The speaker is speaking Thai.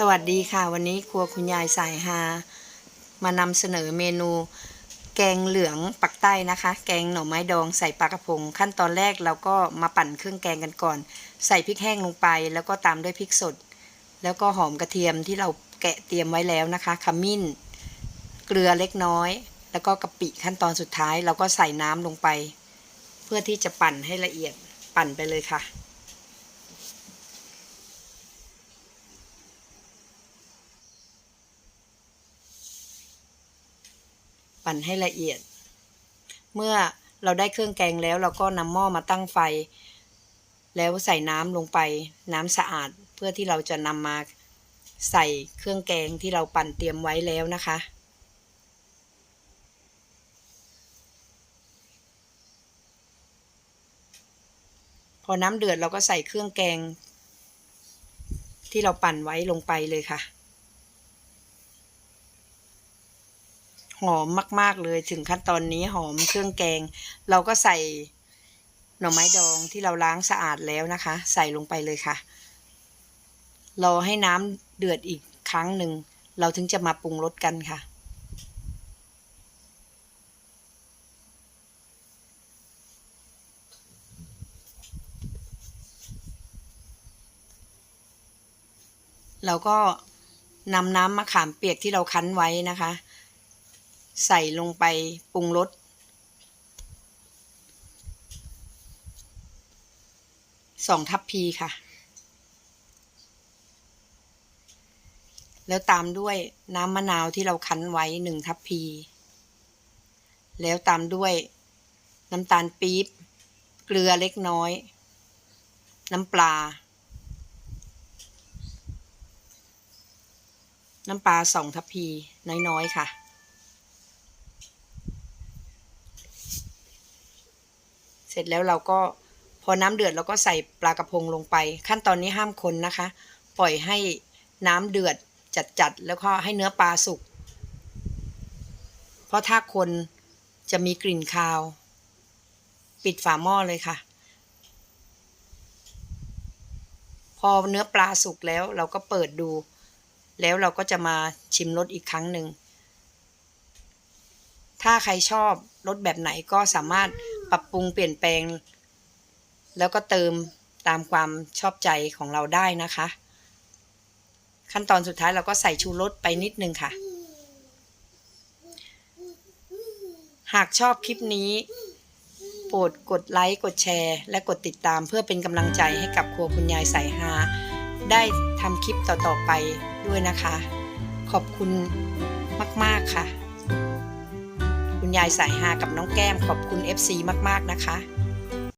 สวัสดีค่ะ วันนี้ครัวคุณยายสายฮามานำเสนอเมนู แกงเหลืองปักใต้นะคะ แกงหน่อไม้ดองใส่ปลากระพง ขั้นตอนแรกเราก็มาปั่นเครื่องแกงกันก่อน ใส่พริกแห้งลงไป แล้วก็ตามด้วยพริกสด แล้วก็หอมกระเทียมที่เราแกะเตรียมไว้แล้วนะคะขมิ้น เกลือเล็กน้อย แล้วก็กะปิขั้นตอนสุดท้าย เราก็ใส่น้ำลงไป เพื่อที่จะปั่นให้ละเอียดปั่นไปเลยค่ะ ปั่นให้ละเอียด เมื่อเราได้เครื่องแกงแล้วเราก็นำหม้อมาตั้งไฟ แล้วใส่น้ำลงไป น้ำสะอาดเพื่อที่เราจะนำมาใส่เครื่องแกงที่เราปั่นเตรียมไว้แล้วนะคะ พอน้ำเดือดเราก็ใส่เครื่องแกงที่เราปั่นไว้ลงไปเลยค่ะ หอมมาก ๆ เลยถึงขั้นตอนนี้หอมเครื่องแกง เราก็ใส่หน่อไม้ดองที่เราล้างสะอาดแล้วนะคะ ใส่ลงไปเลยค่ะรอให้น้ำเดือดอีกครั้งหนึ่ง เราถึงจะมาปรุงรสกันค่ะ เราก็นำน้ำมะขามเปียกที่เราคั้นไว้นะคะ ใส่ลงไปปรุงรสสองทัพพีค่ะ แล้วตามด้วยน้ำมะนาวที่เราคั้นไว้หนึ่งทัพพี แล้วตามด้วยน้ำตาลปี๊บ เกลือเล็กน้อย น้ำปลา น้ำปลาสองทัพพีน้อยๆค่ะ เส ร็จแล้วเราก็พอน้ำเดือดเราก็ใส่ปลากระพงลงไป ขั้นตอนนี้ห้ามคนนะคะ ปล่อยให้น้ำเดือดจัดๆแล้วก็ให้เนื้อปลาสุก เพราะถ้าคนจะมีกลิ่นคาว ปิดฝาหม้อเลยค่ะ พอเนื้อปลาสุกแล้วเราก็เปิดดู แล้วเราก็จะมาชิมรสอีกครั้งหนึ่ง ถ้าใครชอบรสแบบไหนก็สามารถ ปรับปรุงเปลี่ยนแปลง แล้วก็เติมตามความชอบใจของเราได้นะคะ ขั้นตอนสุดท้ายเราก็ใส่ชูรสไปนิดนึงค่ะ หากชอบคลิปนี้โปรดกดไลค์กดแชร์ และกดติดตามเพื่อเป็นกำลังใจให้กับครัวคุณยายสายฮาได้ทำคลิปต่อๆไปด้วยนะคะ ขอบคุณมาก ๆ ค่ะ ยายสายฮากับน้องแก้มขอบคุณ FC มากๆนะคะ